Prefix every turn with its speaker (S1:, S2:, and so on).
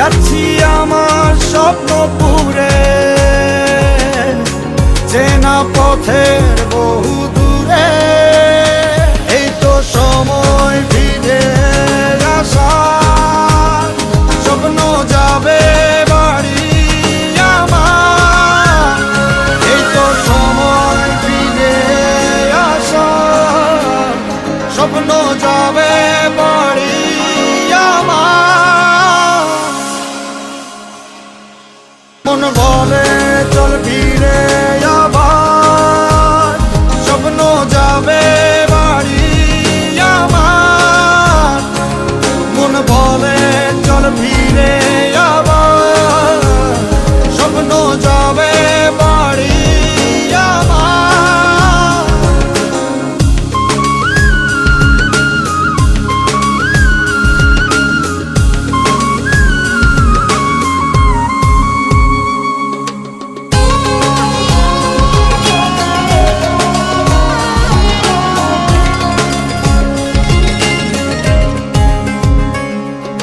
S1: যাচ্ছি আমার স্বপ্ন পুরে। চেনা পথের বহু দূরে। এই তো সময় ফিরে আসার স্বপ্ন যাবে বাড়ি আমার। এই তো সময় ফিরে আসার স্বপ্ন যাবে বাড়ি